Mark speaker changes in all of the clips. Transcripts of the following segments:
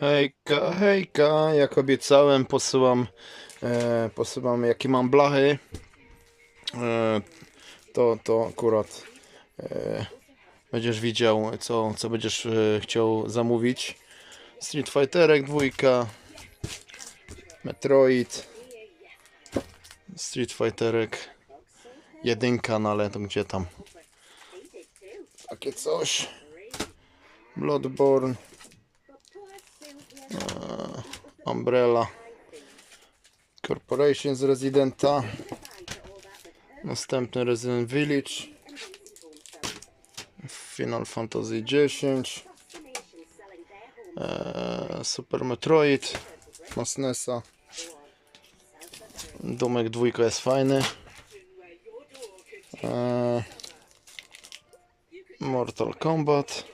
Speaker 1: Hejka, hejka, jak obiecałem posyłam, e, posyłam jakie mam blachy. E, to, to akurat e, będziesz widział co, co będziesz e, chciał zamówić. Street Fighterek dwójka, Metroid, Street Fighterek jedynka, no ale to gdzie tam? Takie coś. Bloodborne. Umbrella Corporation z Residenta następny Resident Village. Final Fantasy X eee, Super Metroid. Na SNESa Domek dwójka jest fajny. Eee, Mortal Kombat.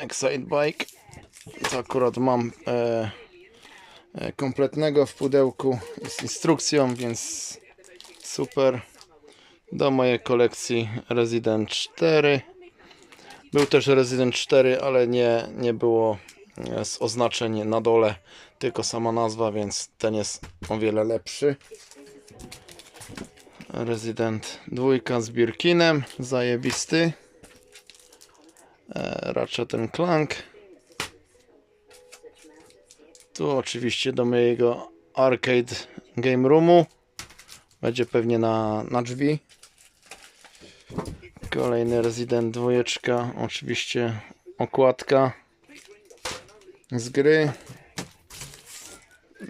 Speaker 1: Excite Bike to akurat mam e, e, kompletnego w pudełku z instrukcją, więc super. Do mojej kolekcji Resident 4. Był też Resident 4, ale nie, nie było e, z oznaczeń na dole, tylko sama nazwa, więc ten jest o wiele lepszy. Resident 2 z Birkinem, zajebisty. E, Ratchet ten Clank. Tu oczywiście do mojego arcade game roomu. Będzie pewnie na, na drzwi. Kolejny Resident 2. Oczywiście okładka z gry.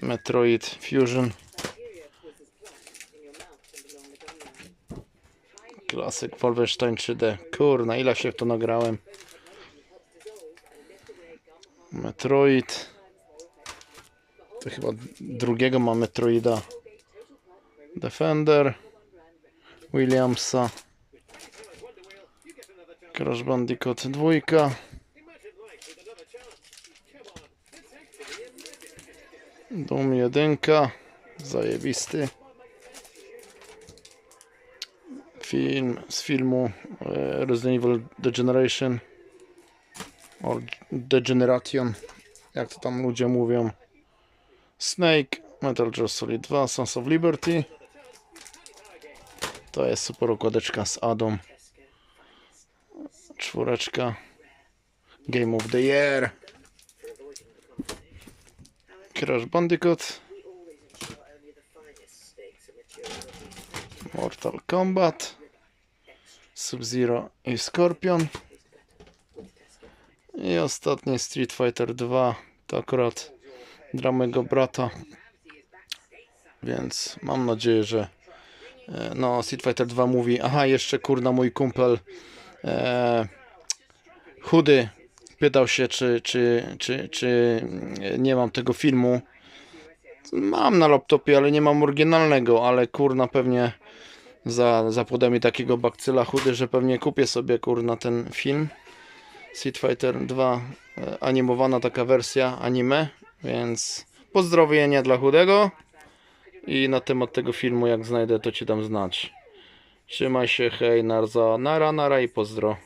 Speaker 1: Metroid Fusion. Klasyk Wolfenstein 3D. Kurna, ile się w to nagrałem. Metroid. To chyba drugiego ma Metroida. Defender. Williamsa. Crash Bandicoot 2. Doom 1. Zajebisty. Film z filmu e, Resident Evil Degeneration. Or Degeneration. Jak to tam ludzie mówią. Snake, Metal Gear Solid 2, Sons of Liberty. To jest super układeczka z Adą. Czwóreczka. Game of the Year. Crash Bandicoot. Mortal Kombat. Sub-Zero i Scorpion. I ostatni Street Fighter 2. To akurat dla mojego brata. Więc mam nadzieję, że e, no Street Fighter 2 mówi, aha jeszcze kurna mój kumpel e, chudy pytał się czy, czy, czy, czy nie mam tego filmu. Mam na laptopie, ale nie mam oryginalnego, ale kurna pewnie za, za mi takiego bakcyla chudy, że pewnie kupię sobie kurna ten film. Street Fighter 2 e, animowana taka wersja anime, więc pozdrowienia dla chudego i na temat tego filmu jak znajdę to ci dam znać. Trzymaj się, hej, narza, nara, nara i pozdro.